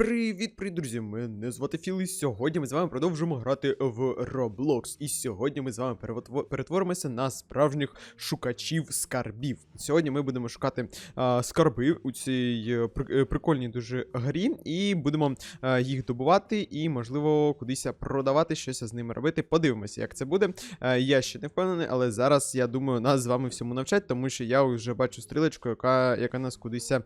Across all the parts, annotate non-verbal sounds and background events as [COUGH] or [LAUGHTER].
Привіт, привіт, друзі! Мене звати Філ, і сьогодні ми з вами продовжуємо грати в Roblox. І сьогодні ми з вами перетворимося на справжніх шукачів скарбів. Сьогодні ми будемо шукати а, скарби у цій е, при- е, прикольній дуже грі, і будемо а, їх добувати і, можливо, кудись продавати, щось з ними робити. Подивимося, як це буде. Е, Я ще не впевнений, але зараз я думаю, нас з вами всьому навчать, тому що я вже бачу стрілочку, яка, яка нас кудись е,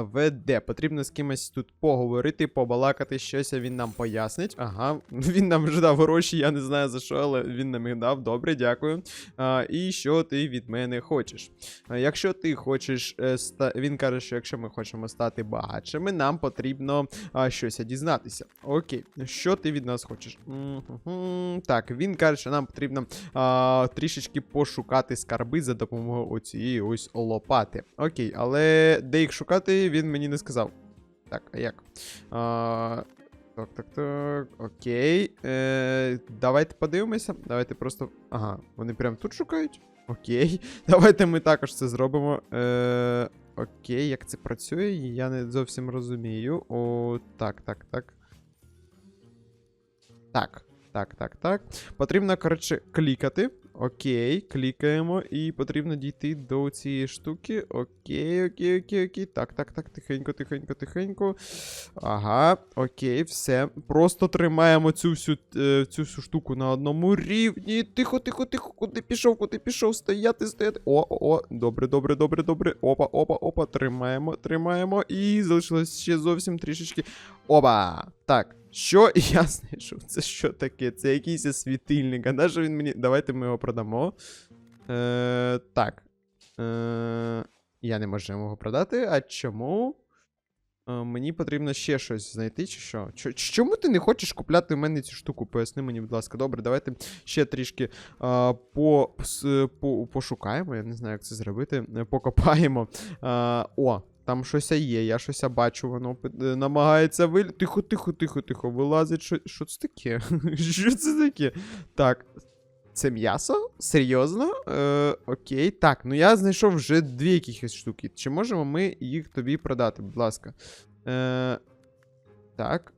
веде. Потрібно з кимось тут поговорити, побалакати щось, а він нам пояснить. Ага, [LAUGHS] він нам вже дав гроші, я не знаю за що, але він нам їх дав. Добре, дякую. А, і що ти від мене хочеш? А, якщо ти хочеш, е, ста... він каже, що якщо ми хочемо стати багатшими, нам потрібно а, щось дізнатися. Окей, що ти від нас хочеш? Мгм. Так, він каже, що нам потрібно а, трішечки пошукати скарби за допомогою оцієї ось лопати. Окей, але де їх шукати, він мені не сказав. Так, а як? А, так, так, так. Окей. Е, давайте подивимося. Давайте просто. Ага, вони прям тут шукають. Окей. [LAUGHS] Давайте ми також це зробимо. Е, окей, як це працює, я не зовсім розумію. О, так, так, так. Так, так, так, так. Потрібно, коротше, клікати. Окей, клікаємо, і потрібно дійти до цієї штуки. Окей, окей, окей, окей. Так, так, так, тихенько, тихенько, тихенько. Ага, окей, все. Просто тримаємо цю всю, е, цю всю штуку на одному рівні. Тихо, тихо, тихо. Куди пішов, куди пішов? Стояти, стояти. О, о, о. Добре, добре, добре, добре. Опа, опа, опа. Тримаємо, тримаємо. І залишилось ще зовсім трішечки. Опа! Так. Що [LAUGHS] я знайшов? Це що таке? Це якийсь світильник. А на що він мені. Давайте ми його продамо. Е, так. Е, я не можу його продати. А чому? Е, мені потрібно ще щось знайти, чи що? Чо- Чому ти не хочеш купляти в мене цю штуку? Поясни мені, будь ласка. Добре, давайте ще трішки а, по, по, пошукаємо. Я не знаю, як це зробити. Е, Покопаємо. А, о, там щось є, я щось бачу, воно е, намагається вил... Тихо, тихо, тихо, тихо. Вилазить. Що, що це таке? [LAUGHS] що це таке? Так. Це м'ясо? Серйозно? Е, окей. Так, ну я знайшов вже дві якихось штуки. Чи можемо ми їх тобі продати, будь ласка? Е, так.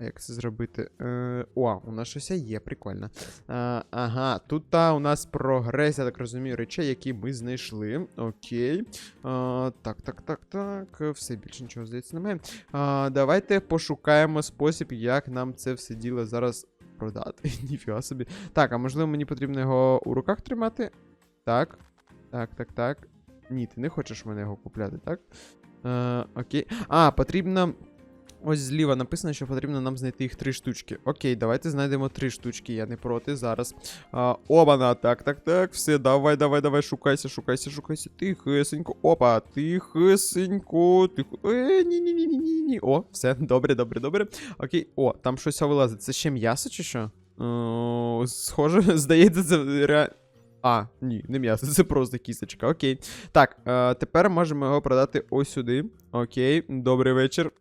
А Як це зробити? Е, о, у нас щось є, прикольно. Е, ага, тут та, у нас прогрес, я так розумію, речей, які ми знайшли. Окей. Е, так, так, так, так. Все більше нічого здається немає. Е, давайте пошукаємо спосіб, як нам це все діло зараз продати. [LAUGHS] Ніфіга собі. Так, а можливо, мені потрібно його у руках тримати? Так. Так, так, так. Ні, ти не хочеш мене його купляти, так? Е, окей. А, потрібно. Ось зліва написано, що потрібно нам знайти їх три штучки. Окей, давайте знайдемо три штучки, я не проти зараз. А, обана, так, так, так. Все, давай, давай, давай, шукайся, шукайся, шукайся. Тихесенько. Опа, тихесенько, тихо. Е, ні, ні, ні, ні, ні, ні. О, все, [LAUGHS] добре, добре, добре. Окей, о, там щось вилазить. Це ще м'ясо чи що? О, схоже, [LAUGHS] здається, це реально. А, ні, не м'ясо, [LAUGHS] це просто кісточка. Окей. Так, е, тепер можемо його продати ось сюди. Окей, добрий вечір.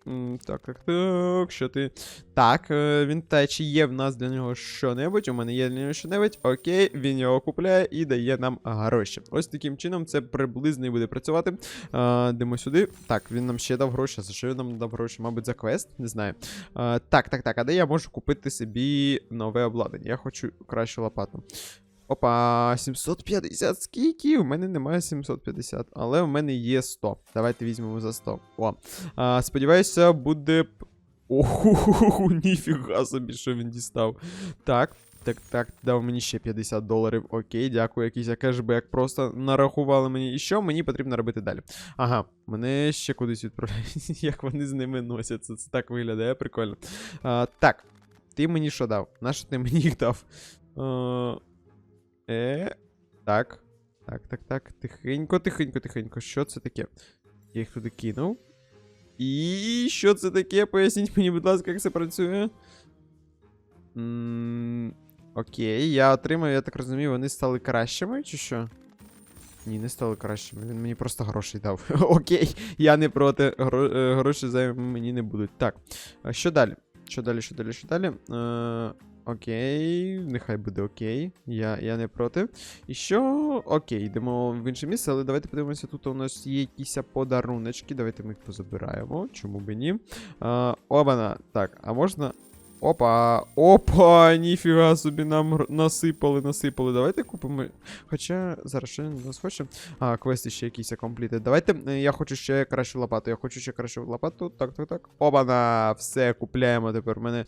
Так, так, так. Що ти? Так, е, він питає, чи є в нас для нього що-небудь. У мене є для нього що-небудь. Окей, він його купляє і дає нам гроші. Ось таким чином це приблизно буде працювати. Е, Йдемо сюди. Так, він нам ще дав гроші. За що він нам дав гроші? Мабуть, за квест? Не знаю. Е, так, так, так. А де я можу купити собі нове обладнання? Я хочу кращу лопату. Опа, 750 скільки? У мене немає 750, але у мене є 100. Давайте візьмемо за 100. О. А, сподіваюся, буде. Оху, [LAUGHS] ніфіга собі, що він дістав. Так, так, так, дав мені ще 50 доларів. Окей, дякую, якийсь кешбек просто нарахували мені. І що мені потрібно робити далі? Ага, мене ще кудись відправляють. [LAUGHS] Як вони з ними носяться. Це так виглядає, прикольно. А, так, ти мені що дав? Нащо ти мені їх дав? А, Е. Так. Так, так, так. Тихенько, тихенько, тихенько. Що це таке? Я їх туди кинув. І що це таке? Поясніть мені, будь ласка, як це працює. окей, я отримаю, я так розумію, вони стали кращими, чи що? Ні, не стали кращими. Він мені просто грошей дав. [LAUGHS] Окей, я не проти. Гро... е, Гроші зайвими мені не будуть. Так. А що далі? Що далі, що далі, що далі? Е... окей, нехай буде окей. Я, я не проти. І що? Окей, йдемо в інше місце, але давайте подивимося, тут у нас є якісь подаруночки. Давайте ми їх позабираємо. Чому б і ні? А, обана. Так, а можна. Опа! Опа! Ніфіга собі нам насипали, насипали. Давайте купимо. Хоча зараз ще не нас хоче. А, квести ще якісь компліти. Давайте. е, Я хочу ще кращу лопату. Я хочу ще кращу лопату. Так, так, так. Обана! Все, купляємо тепер. У мене.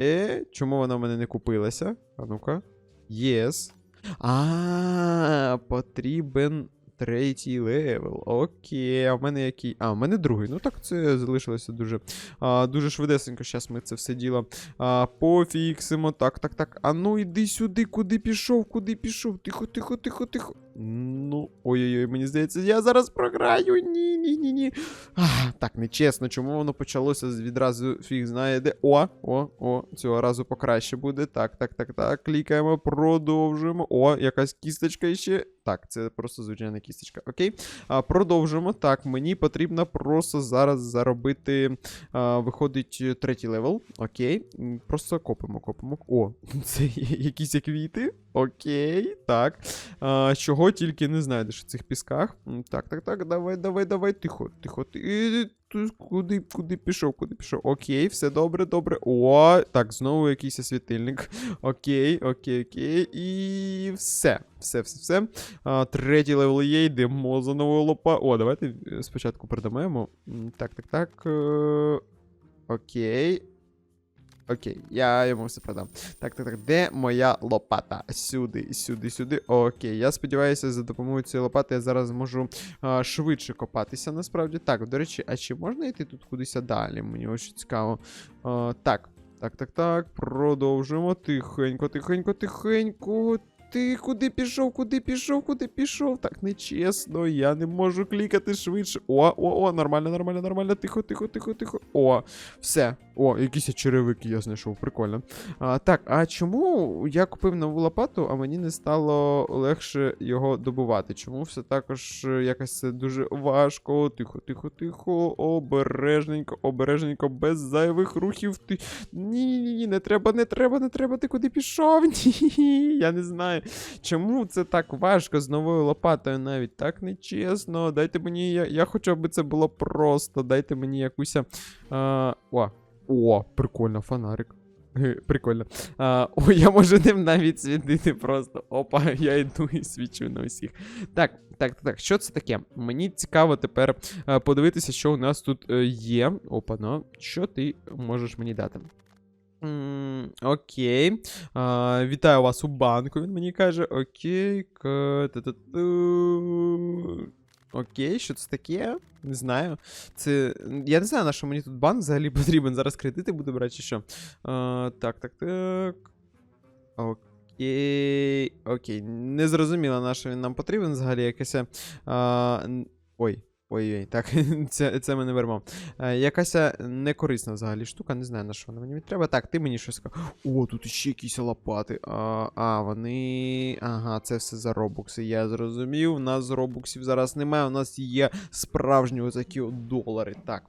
Е, чому вона в мене не купилася? А ну-ка. Єс. А, потрібен третій левел. Окей, а в мене який? А, в мене другий. Ну так це залишилося дуже. А, дуже швидесенько. Зараз ми це все діло а, пофіксимо. Так, так, так. А ну іди сюди, куди пішов, куди пішов. Тихо, тихо, тихо, тихо. Ну, ой-ой-ой, мені здається, я зараз програю. Ні, ні, ні, ні. А, так, нечесно, чому воно почалося відразу фіг знає де. О, о, о, цього разу покраще буде. Так, так, так, так. Клікаємо, продовжуємо. О, якась кісточка ще. Так, це просто звичайна кісточка. Окей. А, продовжуємо. Так, мені потрібно просто зараз заробити. А, виходить третій левел. Окей. Просто копимо, копимо. О, [LAUGHS] це якісь квіти. Окей, так. А, чого тільки не знайдеш у цих пісках. Так, так, так, давай, давай, давай. Тихо, тихо. Ти, куди, куди пішов, куди пішов? Окей, все добре, добре. О, так, знову якийсь світильник. [LAUGHS] Окей, окей, окей. І все. Все, все, все. А, третій левел є, йдемо за новою лопа. О, давайте спочатку продамо. Так, так, так. е, Окей. Окей, я йому все продам. Так, так, так, де моя лопата? Сюди, сюди, сюди. Окей, я сподіваюся, за допомогою цієї лопати я зараз зможу а, швидше копатися, насправді. Так, до речі, а чи можна йти тут кудись далі? Мені ось цікаво. А, так, так, так, так. Продовжуємо. Тихенько, тихенько, тихенько. Ти куди пішов, куди пішов, куди пішов? Так нечесно, я не можу клікати швидше. О, о, о, нормально, нормально, нормально. Тихо, тихо, тихо, тихо. О, все. О, якісь черевики я знайшов, прикольно. А, так, а чому я купив нову лопату, а мені не стало легше його добувати? Чому все також е, якось дуже важко? Тихо, тихо, тихо, обережненько, обережненько, без зайвих рухів. Ти. Ні, ні, ні, не треба, не треба, не треба. Ти куди пішов? [LAUGHS] Ні, я не знаю. Чому це так важко з новою лопатою навіть так нечесно? Дайте мені, я, я хочу, аби це було просто. Дайте мені якусь. А, о, о, прикольно, фонарик. Прикольно. А, о, я можу ним навіть світити просто. Опа, я йду і свічу на усіх. Так, так, так. Що це таке? Мені цікаво тепер е, подивитися, що у нас тут е, є. Опа, ну, що ти можеш мені дати? Окей. Вітаю вас у банку, він мені каже. Окей. та-та-ту. Окей, що це таке? Не знаю. Це. Я не знаю, на що мені тут банк взагалі потрібен. Зараз кредити буду брати чи що. А, так, так, так. Окей. Окей. Не зрозуміло, на що він нам потрібен взагалі якесь. А, ой. Ой-ой, так, [LAUGHS] це, це ми не беремо. Е, якась е, некорисна взагалі штука, не знаю на що вона мені треба. Так, ти мені щось сказав. О, тут ще якісь лопати. А, а, вони. Ага, це все за робокси. Я зрозумів. У нас робоксів зараз немає. У нас є справжні отакі от долари. Так.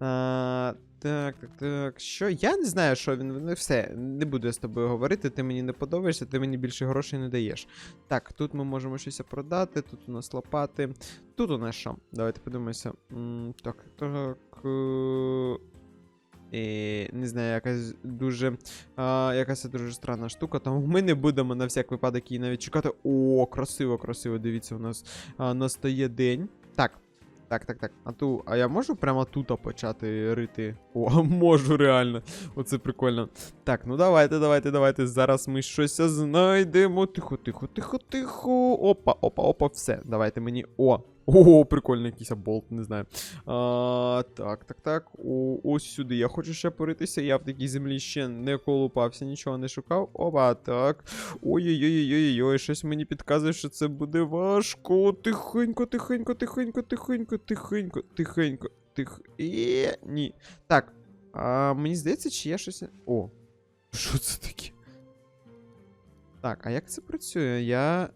А, так, так, так. Що? Я не знаю, що він. Ну, все, не буду я з тобою говорити. Ти мені не подобаєшся, ти мені більше грошей не даєш. Так, тут ми можемо щось продати, тут у нас лопати. Тут у нас що? Давайте подивимося. Так, так. е, е, Не знаю, якась дуже. А, якась дуже странна штука. Тому ми не будемо на всяк випадок її навіть чекати. О, красиво, красиво. Дивіться, у нас а, настає день. Так. Так, так, так. А ту, а я можу прямо тут почати рити? О, [LAUGHS] можу реально. Оце прикольно. Так, ну давайте, давайте, давайте. Зараз ми щось знайдемо. Тихо, тихо, тихо, тихо. Опа, опа, опа, все. Давайте мені. О! О, прикольний якийсь болт, не знаю. А, так, так, так. О, ось сюди. Я хочу ще поритися. Я в такій землі ще не колупався, нічого не шукав. Опа, так. Ой-ой-ой-ой-ой, щось мені підказує, що це буде важко. Тихенько, тихенько, тихенько, тихенько, тихенько, тихенько, тих. Е, ні. Так. А, мені здається, чи я щось. О, що це таке? Так, а як це працює? Я.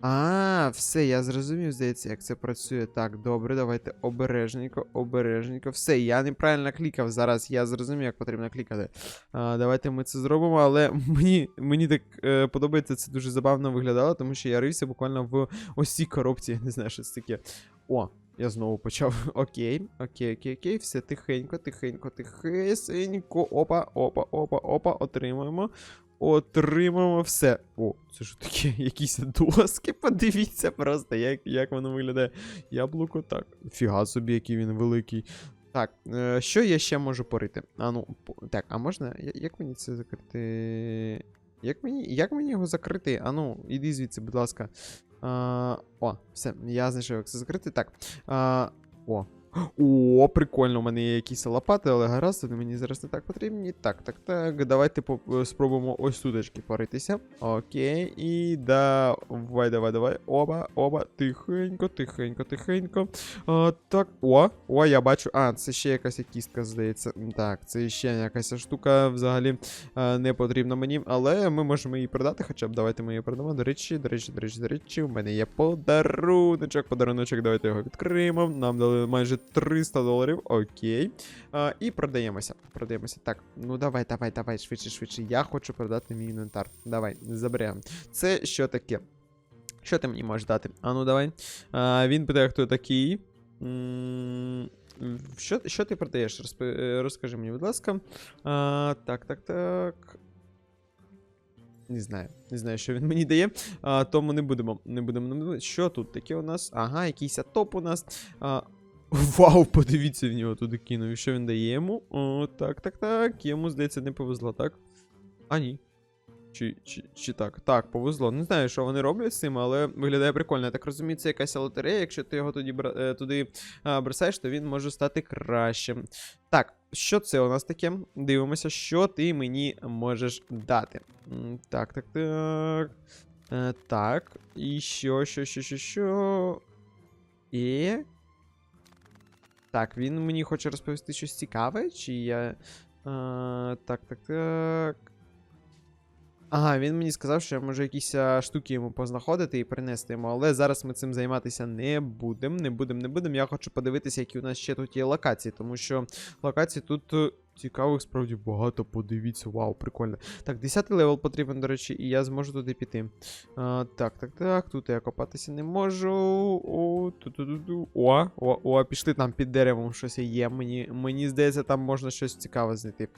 А, все, я зрозумів, здається, як це працює. Так, добре, давайте обережненько, обережненько. Все, я неправильно клікав зараз. Я зрозумів, як потрібно клікати. А, давайте ми це зробимо, але [LAUGHS] мені, мені так е, подобається, це дуже забавно виглядало, тому що я рився буквально в ось цій коробці. Не знаю, що це таке. О, я знову почав. [LAUGHS] Окей, окей, окей, окей. Все тихенько, тихенько, тихесенько. Опа, опа, опа, опа, отримуємо. Отримаємо все. О, це ж таке, [LAUGHS] якісь доски. Подивіться просто, як, як воно виглядає. Яблуко, так. Фіга собі, який він великий. Так, е, що я ще можу порити? А ну, так, а можна. Як мені це закрити? Як мені, як мені його закрити? А ну, іди звідси, будь ласка. А, о, все, я знайшов, як це закрити. Так. А, о. [GASPS] О, прикольно, у мене є якісь лопати, але гаразд, вони мені зараз не так потрібні. Так, так, так. Давайте спробуємо ось туточки поритися. Окей. І давай, давай, давай. Оба, оба. Тихенько, тихенько, тихенько. А, так. О, о, я бачу. А, це ще якась кістка, здається. Так, це ще якась штука взагалі не потрібна мені. Але ми можемо її продати, хоча б давайте ми її продамо. До речі, до речі, до речі, до речі, у мене є подаруночок, подаруночок, давайте його відкриємо. Нам дали майже 300 доларів. Окей. А, і продаємося. Продаємося. Так, ну давай, давай, давай, швидше, швидше. Я хочу продати мій інвентар. Давай, заберемо. Це що таке? Що ти мені можеш дати? А ну давай. А, він питає, хто такий. Що, що ти продаєш? Розпи... е, Розкажи мені, будь ласка. А, так, так, так. Не знаю. Не знаю, що він мені дає. А, тому не будемо. Не будемо. Що тут таке у нас? Ага, якийсь топ у нас. А, вау, подивіться в нього туди кинув. Що він дає йому? О, так, так, так. Йому, здається, не повезло, так? А, ні. Чи, чи, чи так? Так, повезло. Не знаю, що вони роблять з цим, але виглядає прикольно. Я так розумію, це якась лотерея. Якщо ти його тоді бра- е, туди а, бросаєш, то він може стати кращим. Так, що це у нас таке? Дивимося, що ти мені можеш дати. Так, так, так. Е, так. І що, що, що, що, що. І. Так, він мені хоче розповісти щось цікаве, чи я. Е, так, так, так. Ага, він мені сказав, що я можу якісь а, штуки йому познаходити і принести йому, але зараз ми цим займатися не будемо. Не будемо, не будемо. Я хочу подивитися, які у нас ще тут є локації, тому що локації тут е, цікавих справді багато. Подивіться, вау, прикольно. Так, 10 левел потрібен, до речі, і я зможу туди піти. А, так, так, так. Тут я копатися не можу. О, ту-ту-ту-ту. О, о, о, пішли там під деревом щось є. Мені, мені здається, там можна щось цікаве знайти.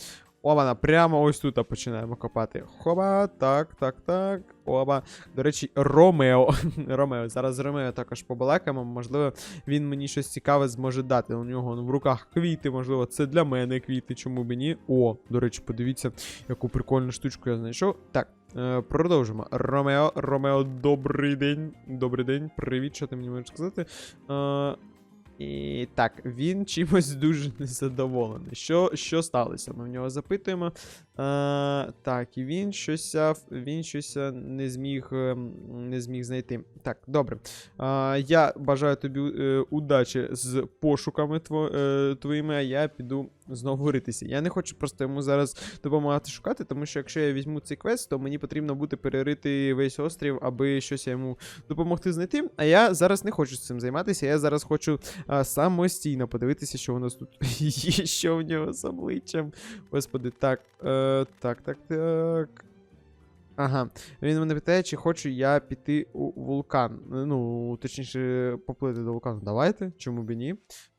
Оба, прямо ось тут починаємо копати. Хоба, так, так, так. Оба. До речі, Ромео. [LAUGHS] Ромео. Зараз Ромео також побалакаємо. Можливо, він мені щось цікаве зможе дати. У нього в руках квіти, можливо, це для мене квіти, чому б ні. О, до речі, подивіться, яку прикольну штучку я знайшов. Так, е, продовжимо. Ромео, Ромео, добрий день. Добрий день, привіт, що ти мені можеш сказати? Е, і так, він чимось [LAUGHS] дуже незадоволений. Що, що сталося? Ми в нього запитуємо. Е, так, і він щось, він щось не зміг, ем, не зміг знайти. Так, добре. Е, я бажаю тобі е, удачі з пошуками тво, е, твоїми, а я піду знову ритися. Я не хочу просто йому зараз допомагати шукати, тому що якщо я візьму цей квест, то мені потрібно буде перерити весь острів, аби щось йому допомогти знайти. А я зараз не хочу цим займатися. Я зараз хочу а, самостійно подивитися, що у нас тут [LAUGHS] є, що в нього з обличчям. Господи, так, е, так, так, так. Ага, він мене питає, чи хочу я піти у вулкан. Ну, точніше, поплити до вулкану. Давайте, чому б ні.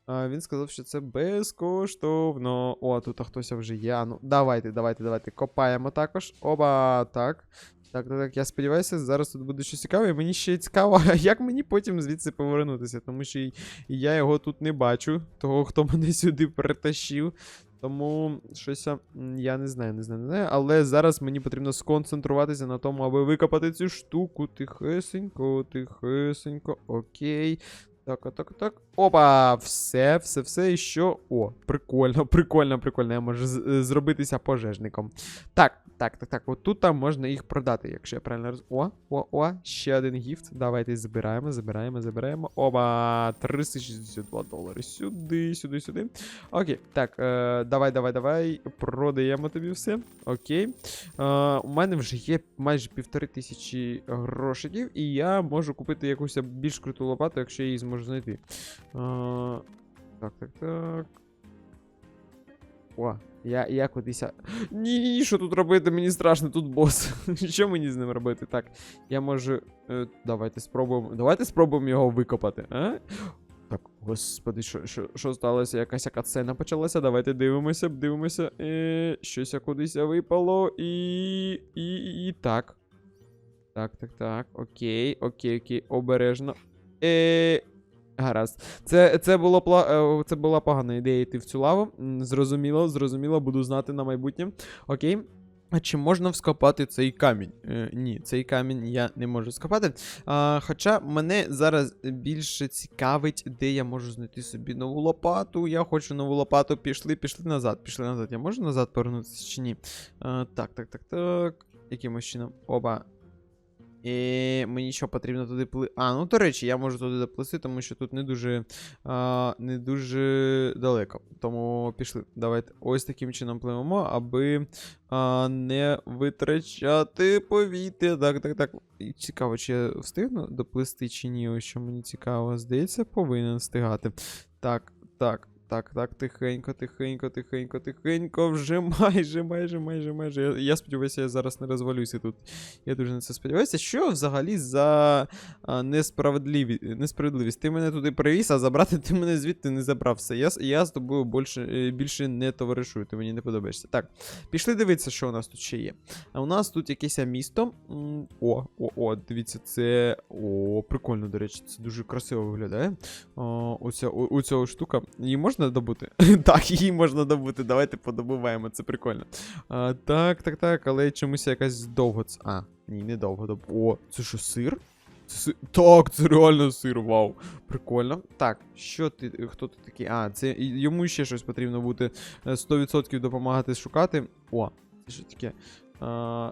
А, він сказав, що це безкоштовно. О, тут хтось вже є. Ну, давайте, давайте, давайте. Копаємо також. Оба, так. Так, так, так, я сподіваюся, зараз тут буде щось цікаве. Мені ще цікаво, [LAUGHS] як мені потім звідси повернутися, тому що я його тут не бачу, того, хто [LAUGHS] мене сюди притащив. Тому щось я, не знаю, не знаю, не знаю. Але зараз мені потрібно сконцентруватися на тому, аби викопати цю штуку. Тихесенько, тихесенько. Окей. Так, так, так. Опа! Все, все, все. І що? О, прикольно, [LAUGHS] прикольно, прикольно. Я можу е, зробитися пожежником. Так, так, так, так. От тут там можна їх продати, якщо я правильно роз... О, о, о, ще один гіфт. Давайте забираємо, забираємо, забираємо. Оба, 362 долари. Сюди, сюди, сюди. Окей, так, е, давай, давай, давай. Продаємо тобі все. Окей. Е, у мене вже є майже півтори тисячі грошиків, і я можу купити якусь більш круту лопату, якщо я її зможу знайти. Е, так, так, так. О, я, я кудись. Ні, що тут робити? Мені страшно, тут бос. що [LAUGHS] мені з ним робити? Так, я можу. Е, давайте спробуємо. Давайте спробуємо його викопати. А? Так, господи, що, що, що сталося? Якась яка сцена почалася. Давайте дивимося, дивимося. Е, щось кудись випало. І. І. І так. Так, так, так. Окей, окей, окей. Обережно. Е. Гаразд. Це, це, було е, це була погана ідея йти в цю лаву. Зрозуміло, зрозуміло, буду знати на майбутнє. Окей. А чи можна вскопати цей камінь? Е, ні, цей камінь я не можу скопати. А, хоча мене зараз більше цікавить, де я можу знайти собі нову лопату. Я хочу нову лопату. Пішли, пішли назад, пішли назад. Я можу назад повернутися чи ні? А, так, так, так, так. Якимось чином. Оба. І мені що потрібно туди пли. А, ну до речі, я можу туди доплисти, тому що тут не дуже а, не дуже далеко. Тому пішли. Давайте ось таким чином пливемо, аби а, не витрачати повітря. Так, так, так. І Цікаво, чи я встигну доплисти чи ні. Ось що мені цікаво. Здається, повинен встигати. Так, так. Так, так, тихенько, тихенько, тихенько, тихенько. Вже майже, майже, майже, майже. Я, я сподіваюся, я зараз не розвалюся тут. Я дуже на це сподіваюся. Що взагалі за а, несправедливі... несправедливість? Ти мене туди привіз, а забрати ти мене звідти не забрав. Все. Я, я з тобою більше, е, більше не товаришую, ти мені не подобаєшся. Так, пішли дивитися, що у нас тут ще є. А у нас тут якесь місто. О, о, о, дивіться, це. О, прикольно, до речі, це дуже красиво виглядає. О, оця, о, оця штука. Її можна добути? [LAUGHS] так, її можна добути. Давайте подобуваємо, це прикольно. А, так, так, так, але чомусь якась довго. А, ні, не довго. доб- О, це що, сир? Це си- Так, це реально сир, вау. Прикольно. Так, що ти. Хто ти такий? А, це йому ще щось потрібно бути е, 100% допомагати шукати. О, це що таке?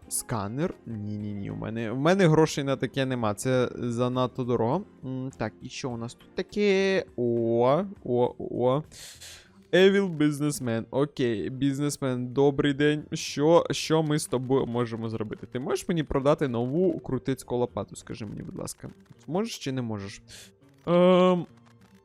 Сканер. Ні-ні-ні, у мене, у мене грошей на таке нема. Це занадто дорого. Так, і що у нас тут таке? О, о, о. Evil Businessman. Окей, бізнесмен, добрий день. Що, що ми з тобою можемо зробити? Ти можеш мені продати нову крутицьку лопату? Скажи мені, будь ласка. Можеш чи не можеш? Ем,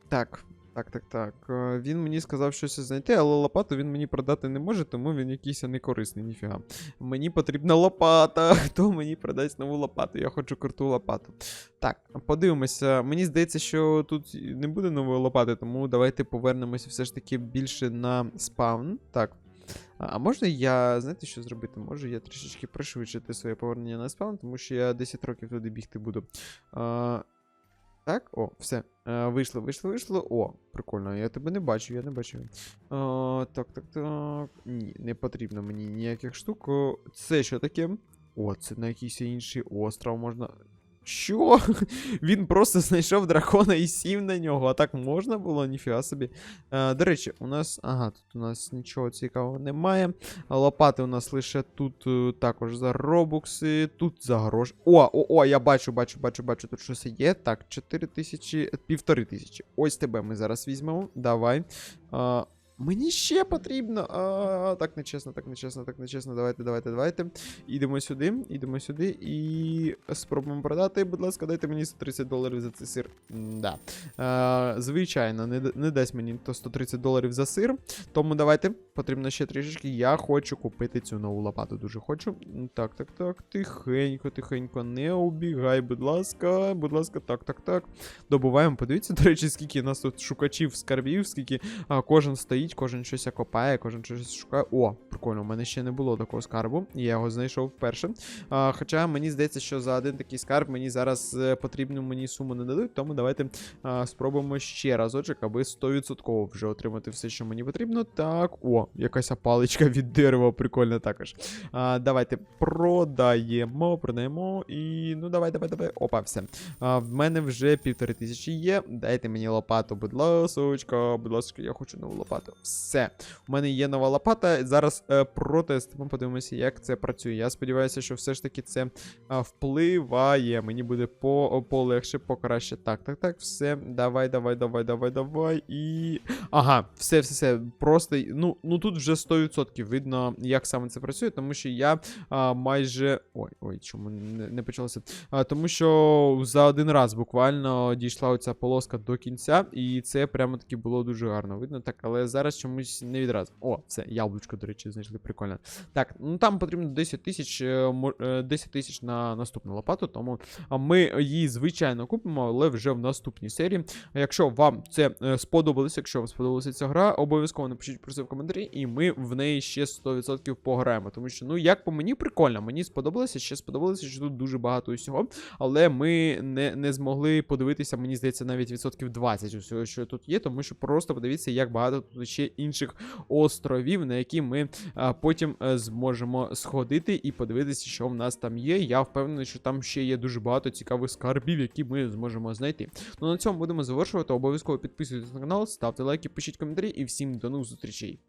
так. Так, так, так. Е, Він мені сказав щось знайти, але лопату він мені продати не може, тому він якийсь некорисний, ніфіга. Мені потрібна лопата. [LAUGHS] Хто мені продасть нову лопату? Я хочу круту лопату. Так, подивимося. Мені здається, що тут не буде нової лопати, тому давайте повернемося все ж таки більше на спаун. Так. А можна я, знаєте, що зробити? Можу я трішечки пришвидшити своє повернення на спаун, тому що я 10 років туди бігти буду. А, так, о, все. Е, вийшло, вийшло, вийшло. О, прикольно, я тебе не бачу, я не бачу. Е, так, так, так. Ні, не потрібно мені ніяких штук. Це що таке? О, це на якийсь інший остров можна. Що? [LAUGHS] Він просто знайшов дракона і сів на нього. А так можна було? Ніфіга собі. Е, до речі, у нас. Ага, тут у нас нічого цікавого немає. Лопати у нас лише тут е, також за робукси, тут за гроші. О, о, о, я бачу, бачу, бачу, бачу, тут щось є. Так, 4 тисячі, е, півтори тисячі. Ось тебе ми зараз візьмемо. Давай. А, Мені ще потрібно. А, так нечесно, так нечесно, так нечесно. Давайте, давайте, давайте. Ідемо сюди, ідемо сюди і спробуємо продати. Будь ласка, дайте мені 130 доларів за цей сир. Да. А, звичайно, не, не дасть мені то 130 доларів за сир. Тому давайте, потрібно ще трішечки. Я хочу купити цю нову лопату. Дуже хочу. Так, так, так. Тихенько, тихенько. Не убігай, будь ласка, будь ласка, так, так, так. Добуваємо. Подивіться, до речі, скільки у нас тут шукачів скарбів, скільки а, кожен стоїть, стоїть, кожен щось копає, кожен щось шукає. О, прикольно, у мене ще не було такого скарбу. Я його знайшов вперше. А, хоча мені здається, що за один такий скарб мені зараз е, потрібну мені суму не дадуть, тому давайте а, спробуємо ще разочок, аби 100% вже отримати все, що мені потрібно. Так, о, якась паличка від дерева, прикольно також. А, давайте продаємо, продаємо і. Ну, давай, давай, давай. Опа, все. А, в мене вже півтори тисячі є. Дайте мені лопату, будь ласочка, будь ласка, я хочу нову лопату. Все. У мене є нова лопата. Зараз е, протестимо, подивимося, як це працює. Я сподіваюся, що все ж таки це а, впливає. Мені буде по, полегше, покраще. Так, так, так, все. Давай, давай, давай, давай, давай. І. Ага, все, все, все. Просто, ну, ну тут вже 100% видно, як саме це працює, тому що я а, майже. Ой, ой, чому не, не почалося? А, тому що за один раз буквально дійшла оця полоска до кінця, і це прямо таки було дуже гарно видно. Так, але зараз чомусь не відразу. О, все, яблучко, до речі, знайшли прикольно. Так, ну там потрібно 10 тисяч е, мо- е, 10 тисяч на наступну лопату, тому ми її звичайно купимо, але вже в наступній серії. Якщо вам це е, сподобалось, якщо вам сподобалася ця гра, обов'язково напишіть про це в коментарі, і ми в неї ще 100% пограємо. Тому що, ну, як по мені, прикольно, мені сподобалося, ще сподобалося, що тут дуже багато усього, але ми не, не змогли подивитися, мені здається, навіть відсотків 20 усього, що тут є, тому що просто подивіться, як багато тут ще інших островів, на які ми потім е, зможемо сходити і подивитися, що в нас там є. Я впевнений, що там ще є дуже багато цікавих скарбів, які ми зможемо знайти. Ну на цьому будемо завершувати. Обов'язково підписуйтесь на канал, ставте лайки, пишіть коментарі і всім до нових зустрічей.